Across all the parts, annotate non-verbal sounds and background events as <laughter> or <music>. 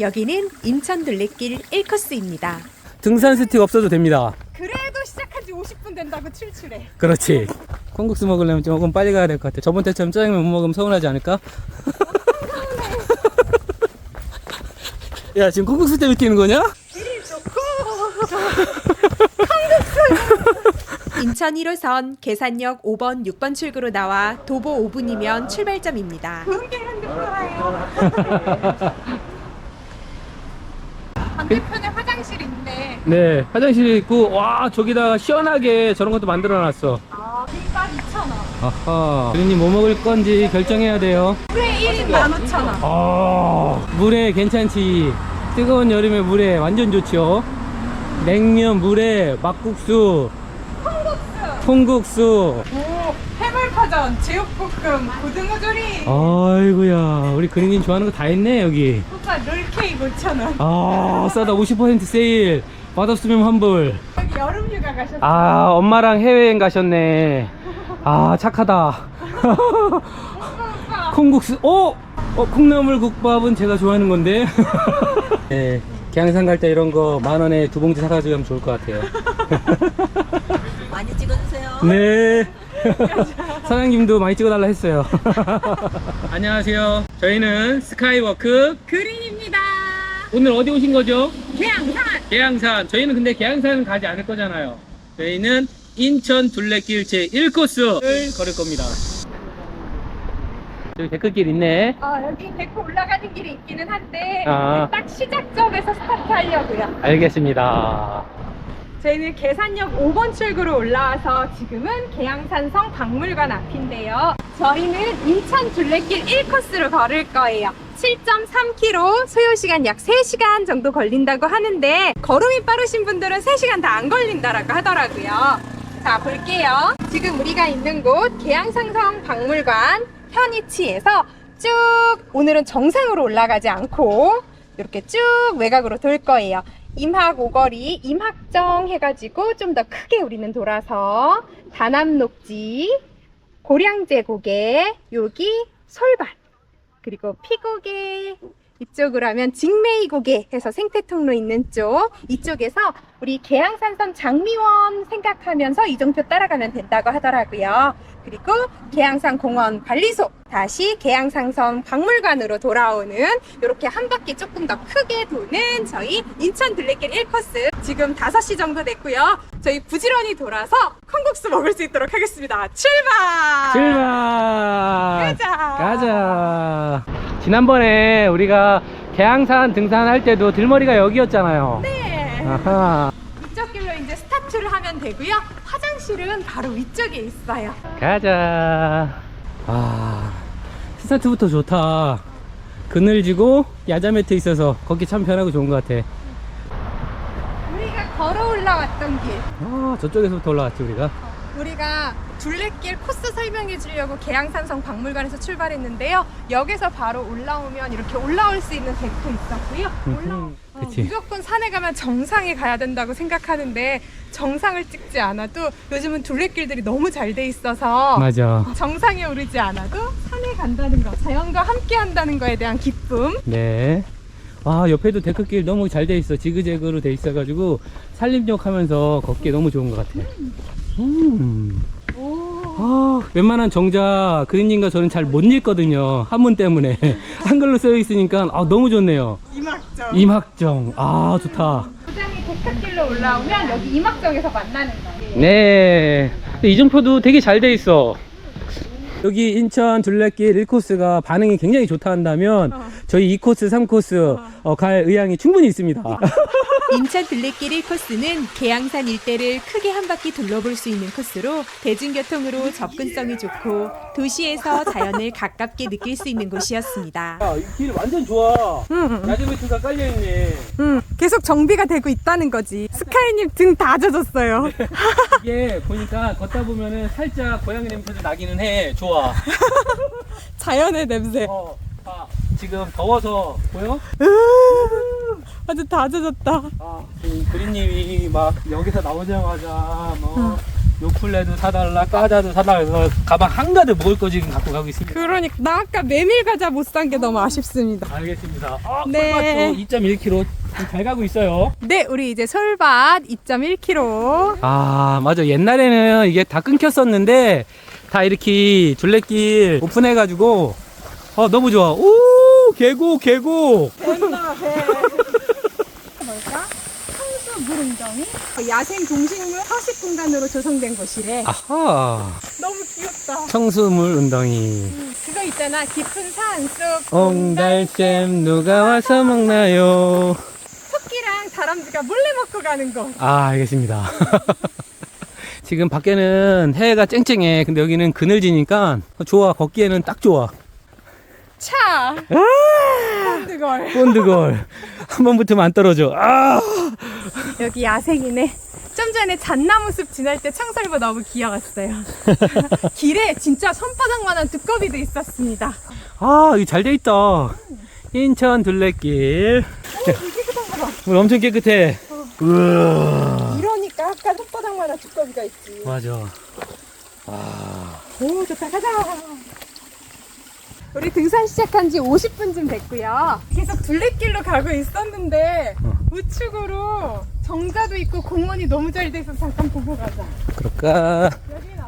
여기는 인천 둘레길 1코스입니다. 등산 스틱 없어도 됩니다. 그래도 시작한 지 50분 된다고 출출해. 그렇지. 콩국수 먹으려면 조금 빨리 가야 될 것 같아. 저번 때처럼 짜장면 못 먹으면 서운하지 않을까? 야, 지금 콩국수 때문에 뛰는 거냐? <laughs> 인천 1호선 계산역 5번, 6번 출구로 나와 도보 5분이면 출발점입니다. 반대편에 <laughs> 화장실 있 네. 네, 화장실 있고, 와, 저기다가 시원하게 저런 것도 만들어 놨어. 아, 비밥 2,000원. 아하. 그린님 뭐 먹을 건지 결정해야 돼요. 회 1인 15,000원. 아, 물에 괜찮지. 뜨거운 여름에 물에 완전 좋죠. 냉면, 물에 막국수, 콩국수, 콩국수. 오, 해물파전, 제육볶음, 고등어조림, 아이고야, 우리 그린님 좋아하는 거 다 했네, 여기. 오빠 롤케이크 5,000원. 아, 싸다. 50% 세일. 맛없으면 환불. 여기 여름휴가 가셨어요. 아, 엄마랑 해외여행 가셨네. 아, 착하다. 콩국수, 어? 어, 콩나물 국밥은 제가 좋아하는 건데. <laughs> 네, 계양산 갈 때 이런 거 만 원에 두 봉지 사가지고 가면 좋을 것 같아요. <laughs> 많이 찍어주세요. 네. <laughs> 사장님도 많이 찍어달라 했어요. 안녕하세요. 저희는 스카이워크. 그린입니다. 오늘 어디 오신 거죠? 계양산. 계양산. 저희는 근데 계양산은 가지 않을 거잖아요. 저희는 인천 둘레길 제 1코스를 걸을 겁니다. 여기 데크길 있네. 어, 여기 데리고 올라가는 길이 있기는 한데 아. 딱 시작점에서 스타트 하려고요. 알겠습니다. 저희는 계산역 5번 출구로 올라와서 지금은 계양산성 박물관 앞인데요. 저희는 인천 둘레길 1코스로 걸을 거예요. 7.3km, 소요시간 약 3시간 정도 걸린다고 하는데 걸음이 빠르신 분들은 3시간 다 안 걸린다라고 하더라고요. 자, 볼게요. 지금 우리가 있는 곳 계양산성 박물관 현위치에서 쭉 오늘은 정상으로 올라가지 않고 이렇게 쭉 외곽으로 돌 거예요. 임학 오거리, 임학정 해가지고 좀 더 크게 우리는 돌아서 다남녹지, 고량제고개, 여기 솔밭, 그리고 피고개, 이쪽으로 하면 직메이고개 해서 생태 통로 있는 쪽 이쪽에서 우리 계양산선 장미원 생각하면서 이정표 따라가면 된다고 하더라고요. 그리고 계양산 공원 관리소 다시 계양산선 박물관으로 돌아오는 이렇게 한 바퀴 조금 더 크게 도는 저희 인천 둘레길 1코스 지금 5시 정도 됐고요. 저희 부지런히 돌아서 콩국수 먹을 수 있도록 하겠습니다. 출발! 출발! 가자! 가자! 지난번에 우리가 계양산 등산할 때도 들머리가 여기였잖아요. 네. 아하. 이쪽 길로 이제 스타트를 하면 되고요. 화장실은 바로 위쪽에 있어요. 가자. 아, 스타트부터 좋다. 그늘지고 야자 매트 있어서 걷기 참 편하고 좋은 것 같아. 우리가 걸어 올라왔던 길. 아, 저쪽에서부터 올라갔지, 우리가. 우리가 둘레길 코스 설명해 주려고 계양산성 박물관에서 출발했는데요. 역에서 바로 올라오면 이렇게 올라올 수 있는 데크 있었고요. 올라 음, 어, 그치. 무조건 산에 가면 정상에 가야 된다고 생각하는데 정상을 찍지 않아도 요즘은 둘레길들이 너무 잘 돼 있어서 맞아. 정상에 오르지 않아도 산에 간다는 거, 자연과 함께 한다는 거에 대한 기쁨. 네. 아, 옆에도 데크길 너무 잘 돼 있어. 지그재그로 돼 있어가지고 산림욕 하면서 걷기 너무 좋은 것 같아. 음. 오. 아, 웬만한 정자 그린님과 저는 잘 못 읽거든요. 한문 때문에. <laughs> 한글로 쓰여 있으니까 아, 너무 좋네요. 이막정. 임학정. 아, 좋다. 고장이 데크길로 올라오면 여기 이막정에서 만나는 거예요. 네. 이정표도 되게 잘 돼 있어. 여기 인천 둘레길 1코스가 반응이 굉장히 좋다 한다면 어. 저희 2코스, 3코스 어, 갈 의향이 충분히 있습니다. <laughs> 인천 둘레길 1코스는 계양산 일대를 크게 한 바퀴 둘러볼 수 있는 코스로 대중교통으로 접근성이 좋고 도시에서 자연을 가깝게 느낄 수 있는 곳이었습니다. 야, 이 길 완전 좋아. 야지매트가 깔려있네. 음, 계속 정비가 되고 있다는 거지. 스카이님 등 다 젖었어요. 이게 보니까 걷다 보면은 살짝 고양이 냄새도 나기는 해. 좋아. <laughs> 자연의 냄새. 어, 아, 지금 더워서 보여? 아주 다 젖었다. 아, 그린님이 막 여기서 나오자마자 뭐 요플레도 사달라, 까자도 사달라 해서 가방 한가득 먹을 거 지금 갖고 가고 있습니다. 그러니까 나 아까 메밀 과자 못 산 게 너무 아쉽습니다. 알겠습니다. 아, 네. 네. 2.1kg 잘 가고 있어요. 네, 우리 이제 솔밭 2.1kg. 아, 맞아. 옛날에는 이게 다 끊겼었는데 다 이렇게 둘레길 오픈해가지고 어, 너무 좋아. 오, 계곡, 계곡. 된다, 배. 뭘까? 청수 물 운정이 야생 동식물 서식 공간으로 조성된 곳이래. 아하. 너무 귀엽다. 청수물 운덩이. 그거 있잖아. 깊은 산속 옹달샘 누가 와서 먹나요? 토끼랑 다람쥐가 몰래 먹고 가는 거. 아, 알겠습니다. <laughs> 지금 밖에는 해가 쨍쨍해. 근데 여기는 그늘지니까 좋아. 걷기에는 딱 좋아. 차. 그걸 본드걸. 한 번 붙으면 안 떨어져. 아! 여기 야생이네. 좀 전에 잣나무 숲 지날 때 청설보 너무 귀여웠어요. <laughs> 길에 진짜 손바닥만한 두꺼비도 있었습니다. 아, 이거 잘 돼 있다. 인천 둘레길. 물 엄청 깨끗해. 우와. 이러니까 아까 손바닥만한 두꺼비가 있지. 맞아. 오 좋다 가자. 우리 등산 시작한 지 50분쯤 됐고요. 계속 둘레길로 가고 있었는데 어. 우측으로 정자도 있고 공원이 너무 잘 돼서 잠깐 보고 가자. 그럴까? 여기는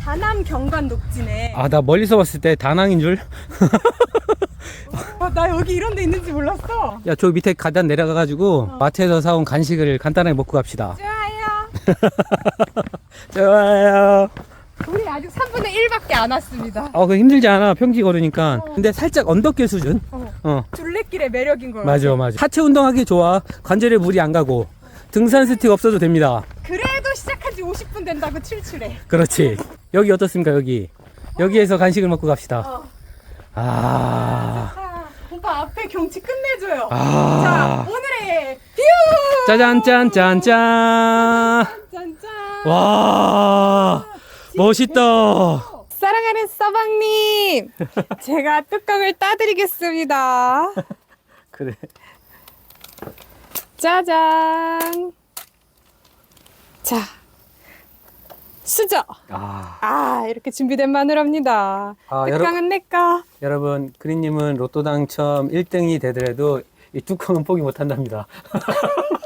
다남 경관 녹지네. 아, 나 멀리서 봤을 때 다낭인 줄. 어, 나 여기 이런 데 있는지 몰랐어. 야, 저 밑에 가다 내려가가지고 마트에서 사온 간식을 간단하게 먹고 갑시다. 좋아요. <laughs> 좋아요. 우리 아직 3분의 1밖에 안 왔습니다. 어, 그 힘들지 않아. 평지 걸으니까. 근데 살짝 언덕길 수준? 어, 어. 둘레길의 매력인 거야. 맞아, 맞아. 하체 운동하기 좋아. 관절에 물이 안 가고. 등산 스틱 없어도 됩니다. 그래도 시작한 지 50분 된다고 칠칠해. 그렇지. 여기 어떻습니까, 여기? 여기에서 간식을 먹고 갑시다. 어. 아. 자, 오빠 앞에 경치 끝내줘요. 아. 자, 오늘의 뷰! 짜잔, 짠, 짠, 짠. 짠짠! 와. 멋있다. 사랑하는 서방님! <laughs> 제가 뚜껑을 따드리겠습니다. 그래. 짜잔! 자, 수저! 아. 아, 이렇게 준비된 마누라입니다. 아, 여러, 뚜껑은 내꺼. 여러분, 그린님은 로또 당첨 1등이 되더라도 이 뚜껑은 포기 못 한답니다. <laughs>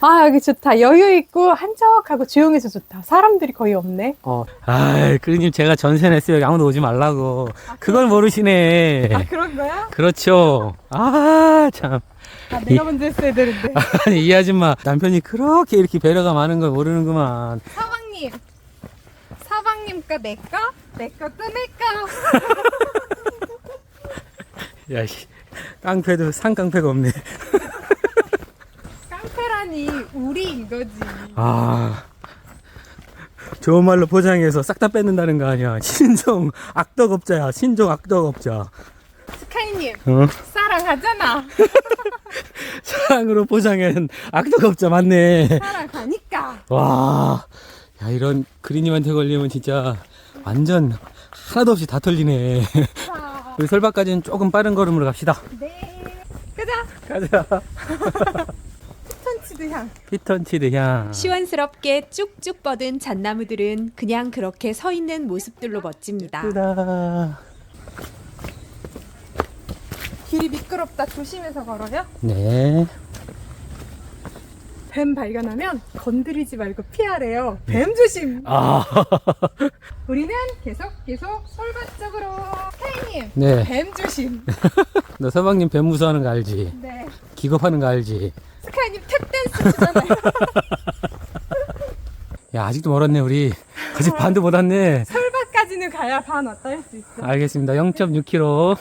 아, 여기 좋다. 여유 있고 한적하고 조용해서 좋다. 사람들이 거의 없네. 어. 아, 그린님 제가 전세 냈어요. 여기 아무도 오지 말라고. 그걸 모르시네. 아, 그런 거야? 그렇죠. 아, 참. 아, 내가 먼저 했어야 되는데. <laughs> 아니, 이 아줌마 남편이 그렇게 이렇게 배려가 많은 걸 모르는구만. 사방님. 사방님 거내 거? 내거또내 거. <laughs> 야, 씨. 깡패도 상깡패가 없네. <laughs> 깡패라니 우리인 거지. 아. 좋은 말로 포장해서 싹 다 뺏는다는 거 아니야. <laughs> 신종 악덕업자야. 신종 악덕업자. 스카이님 어? 사랑하잖아. <laughs> 사랑으로 포장한 악덕업자 맞네. 사랑하니까. 와. 야, 이런 그린님한테 걸리면 진짜 완전 하나도 없이 다 털리네. 자, 우리 설바까지는 조금 빠른 걸음으로 갑시다. 네. 가자. 가자. <laughs> 톤치드 향. 피턴치드 향. 시원스럽게 쭉쭉 뻗은 잣나무들은 그냥 그렇게 서 있는 모습들로 멋집니다. 예쁘다. 길이 미끄럽다. 조심해서 걸어요. 네. 뱀 발견하면 건드리지 말고 피하래요. 뱀 조심. 아. <laughs> 우리는 계속 계속 솔밭 쪽으로. 스카이님. 네. 뱀 조심. <laughs> 너 서방님 뱀 무서워하는 거 알지? 네. 기겁하는 거 알지? 스카이님 추잖아요. 야, 아직도 멀었네, 우리. 아직 반도 못 왔네. 솔밭까지는 가야 반 왔다 할 수 있어. 알겠습니다. 0.6km.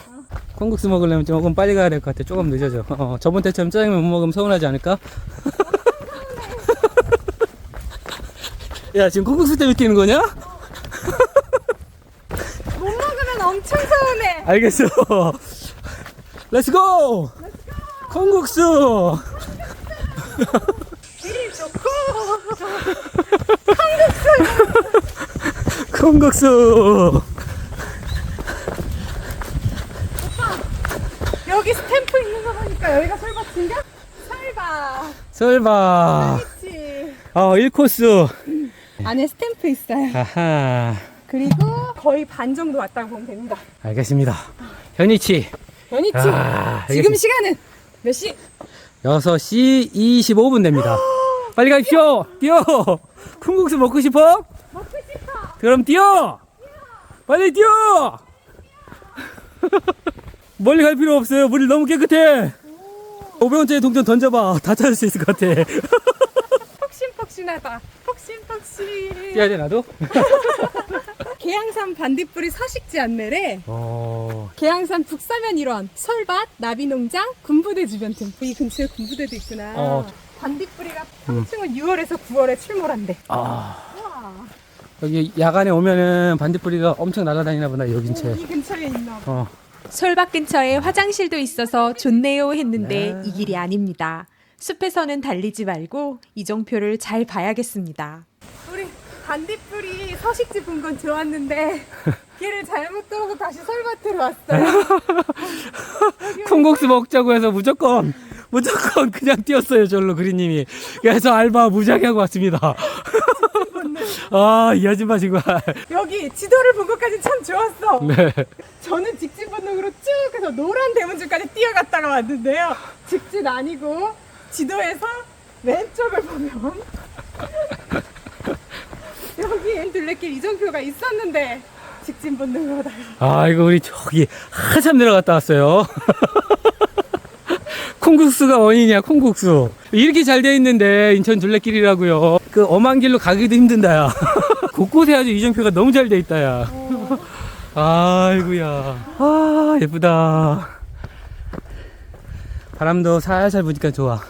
콩국수 먹으려면 조금 빨리 가야 될 것 같아. 조금 늦어져. 어, 저번 때처럼 짜장면 못 먹으면 서운하지 않을까? <laughs> 야, 지금 콩국수 때문에 뛰는 거냐? <laughs> 못 먹으면 엄청 서운해. 알겠어. <laughs> 렛츠고! 콩국수! 길 좋고. 콩국수! 여기 스탬프 있는 거 보니까 여기가 솔밭인가? 솔밭. 설바. 그렇지. 아, 1코스. 안에 스탬프 있어요. 아하. 그리고 거의 반 정도 왔다고 보면 됩니다. 알겠습니다. 현이치. 연희치 아, 지금 알겠습니다. 시간은 몇 시? 6시 25분 됩니다. 빨리 가십시오. 뛰어. 콩국수 먹고 싶어? 먹고 싶어. 그럼 뛰어. 빨리 뛰어. 멀리 갈 필요 없어요. 물이 너무 깨끗해. 500원짜리 동전 던져봐. 다 찾을 수 있을 것 같아. 폭신폭신하다. 폭신폭신. 뛰어야 돼, 나도? <laughs> 계양산 반딧불이 서식지 안내래. 어. 계양산 북서면 일원, 설밭, 나비농장, 군부대 주변 등이 근처에 군부대도 있구나. 어. 반딧불이가 평층은 6월에서 9월에 출몰한대. 아. 와, 여기 야간에 오면은 반딧불이가 엄청 날아다니나 보다, 여기 근처에. 이 근처에 있나 봐. 어. 솔밭 근처에 화장실도 있어서 좋네요 했는데 네. 이 길이 아닙니다. 숲에서는 달리지 말고 이정표를 잘 봐야겠습니다. 우리 반딧불이 서식지 본 건 좋았는데 <laughs> 길을 잘못 들어서 다시 설밭으로 왔어요. <laughs> 콩국수 먹자고 해서 무조건 무조건 그냥 뛰었어요 절로 그리님이 그래서 알바 무지하게 하고 왔습니다 <laughs> 아이 아줌마 정말 여기 지도를 본 것까지 참 좋았어. 네 저는 직진 번호로 쭉 해서 노란 대문줄까지 뛰어갔다가 왔는데요. 직진 아니고 지도에서 왼쪽을 보면 <laughs> 여기 둘레길 이정표가 있었는데 직진 본능으로 다가 아 이거 우리 저기 한참 내려갔다 왔어요. <laughs> 콩국수가 원인이야 콩국수. 이렇게 잘 돼 있는데 인천 둘레길이라고요. 그 엄한 길로 가기도 힘든다 야. <laughs> 곳곳에 아주 이정표가 너무 잘 돼 있다 야. 아이고야. 아 예쁘다. 바람도 살살 부니까 좋아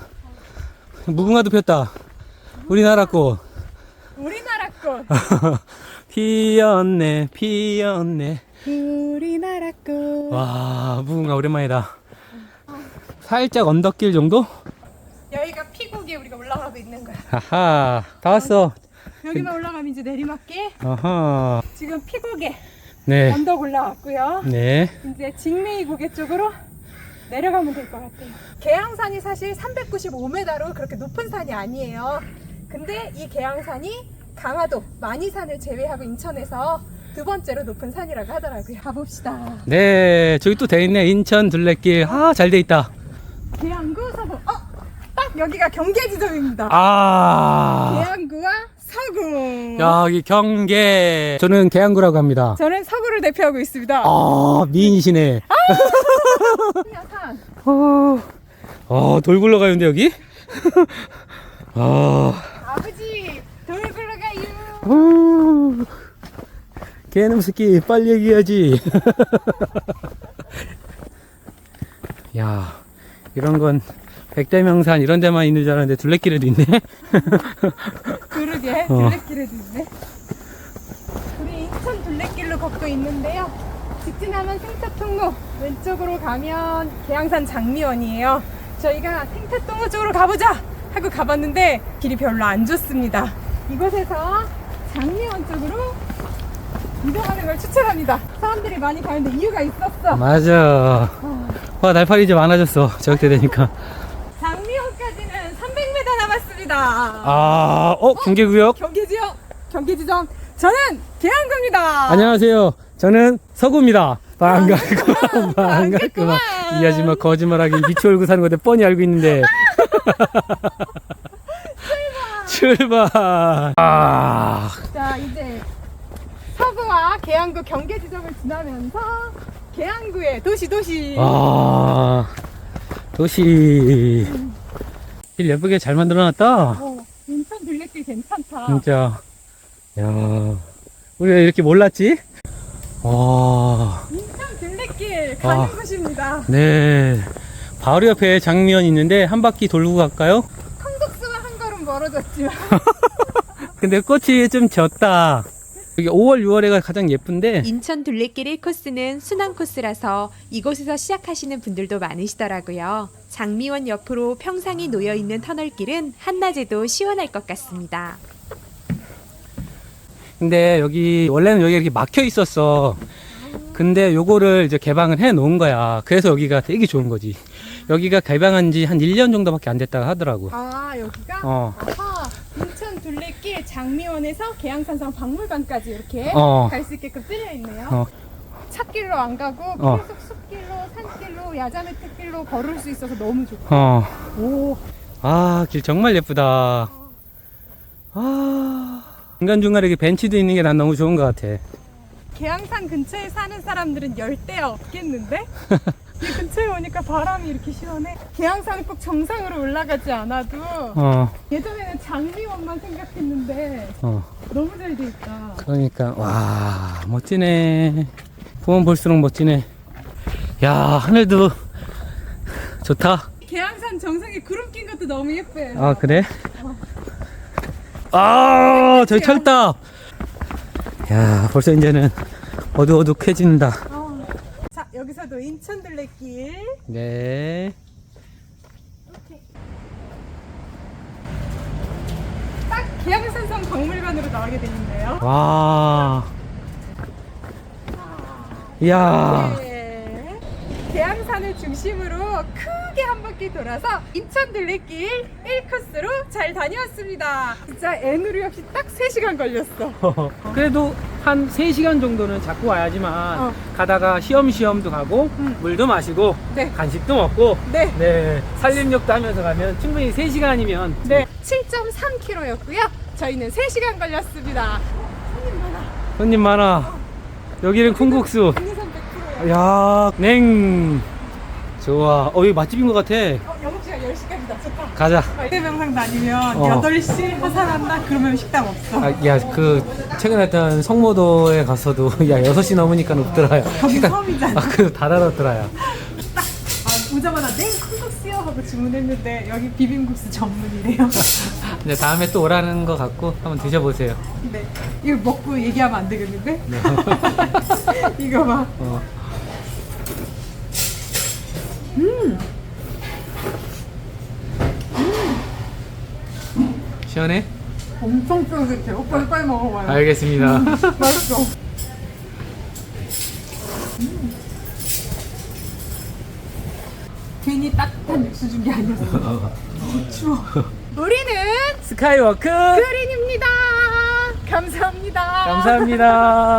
무궁화도 폈다. 우리나라 꽃. 우리나라 꽃. <laughs> 피었네 피었네. 우리나라 꽃. 와 무궁화 오랜만이다. 살짝 언덕길 정도? 여기가 피곡에 우리가 올라가고 있는 거야. 하하 다 왔어. 여기만 올라가면 이제 내리막길? 아하 지금 피곡에 네. 언덕 올라왔고요. 네. 이제 직메이 고개 쪽으로 내려가면 될 것 같아요. 계양산이 사실 395m로 그렇게 높은 산이 아니에요. 근데 이 계양산이 강화도, 만이산을 제외하고 인천에서 두 번째로 높은 산이라고 하더라고요. 가봅시다. 네, 저기 또 돼 있네. 인천 둘레길. 아, 잘 돼 있다. 계양구 서구. 어, 딱 여기가 경계 지점입니다. 아. 계양구와 서구. 여기 경계. 저는 계양구라고 합니다. 저는 서구를 대표하고 있습니다. 아, 미인이시네. 산. 어, 어, 돌 굴러가는데 여기? 아, 아버지, 돌 굴러가요. 어, 개놈 새끼, 빨리 얘기해야지. <laughs> 야, 이런 건 백대명산 이런 데만 있는 줄 알았는데 둘레길에도 있네. <laughs> 그러게 어. 둘레길에도 있네. 우리 인천 둘레길로 걷고 있는데요. 직진하면 생태통로 왼쪽으로 가면 계양산 장미원이에요. 저희가 생태통로 쪽으로 가보자 하고 가봤는데 길이 별로 안 좋습니다. 이곳에서 장미원 쪽으로 이동하는 걸 추천합니다. 사람들이 많이 가는데 이유가 있었어. 맞아. 와, 날파리 이제 많아졌어. 저녁 때 되니까. 장미원까지는 300m 남았습니다. 아, 어, 경계구역? 경계지역, 경계지점. 저는 계양구입니다. 안녕하세요. 저는 서구입니다. 반갑구만, 반갑구만. 이 아줌마 거짓말하기 미치 얼고 사는 건데 뻔히 알고 있는데. <laughs> 출발. 아, 자 이제 서구와 계양구 경계 지점을 지나면서 계양구의 도시 도시 아, 도시. 길 예쁘게 잘 만들어놨다. 어, 인천 둘레길 괜찮다 진짜. 야, 우리가 이렇게 몰랐지? 와, 인천 둘레길 가는 아. 곳입니다 네. 바로 옆에 장면 있는데 한 바퀴 돌고 갈까요? 콩국수와 한 걸음 멀어졌지만 <laughs> 근데 꽃이 좀 졌다. 여기 5월, 6월에가 가장 예쁜데, 인천 둘레길 1코스는 순환 코스라서 이곳에서 시작하시는 분들도 많으시더라고요. 장미원 옆으로 평상이 놓여 있는 터널길은 한낮에도 시원할 것 같습니다. 근데 여기, 원래는 여기 이렇게 막혀 있었어. 근데 요거를 이제 개방을 해 놓은 거야. 그래서 여기가 되게 좋은 거지. 여기가 개방한 지 한 1년 정도밖에 안 됐다고 하더라고. 아 여기가 어. 아하 둘레길 장미원에서 계양산성 박물관까지 이렇게 어. 갈 수 있게끔 뚫려 있네요. 어. 찻길로 안 가고 어. 계속 숲길로 산길로 야자매 특길로 걸을 수 있어서 너무 좋고. 어. 오. 아, 길 정말 예쁘다. 아. 중간중간에 이렇게 벤치도 있는 게 난 너무 좋은 것 같아. 계양산 근처에 사는 사람들은 열대야 없겠는데? <laughs> 이 근처에 오니까 바람이 이렇게 시원해. 계양산은 꼭 정상으로 올라가지 않아도 어, 예전에는 장미원만 생각했는데 어. 너무 잘 돼 있다. 그러니까, 와, 멋지네. 보면 볼수록 멋지네. 야, 하늘도 좋다. 계양산 정상에 구름 낀 것도 너무 예뻐요. 아, 그래? 아, 저기 철다. 야, 벌써 이제는 어두어둑해진다. 어. 자, 여기서도 인천 둘레길. 네. 딱 계양산성 박물관으로 나오게 되는데요. 와. 이야. 네. 계양산을 중심으로 크게 한 바퀴 돌아서 인천 둘레길 1코스로 잘 다녀왔습니다. 진짜 애누리 없이 딱 3시간 걸렸어. <laughs> 그래도 한 3시간 정도는 잡고 와야지만 어. 가다가 시험시험도 가고 음. 물도 마시고 네. 간식도 먹고 네. 네 산림욕도 하면서 가면 충분히 3시간이면 네. 7.3km였고요. 저희는 3시간 걸렸습니다. 손님 많아 여기는 콩국수 국내산 100%예요. 야, 냉 좋아 어 여기 맛집인 것 같아 어, 영업시간 10시까지 낮췄다. 가자 대병상 다니면 어. 8시 하산한다? 그러면 식당 없어. 아, 야, 그, 최근에 했던 성모도에 가서도, <laughs> 야, 6시 넘으니까 없더라요. 거기 섬이잖아. 아, 그래도 다 닫았더라요. 아, 오자마자 냉 콩국수요 하고 주문했는데 여기 비빔국수 전문이래요. <laughs> 근데 다음에 또 오라는 것 같고, 한번 드셔보세요. 네. 이거 먹고 얘기하면 안 되겠는데? <laughs> 이거 봐. 어. 시원해? 엄청 쫄깃해. 오빠 빨리 먹어봐요. 알겠습니다. 맛있어. <laughs> 음. 괜히 따뜻한 육수 준 게 아니었어. <laughs> 추워. 우리는 스카이워크! 그린입니다. 감사합니다. 감사합니다.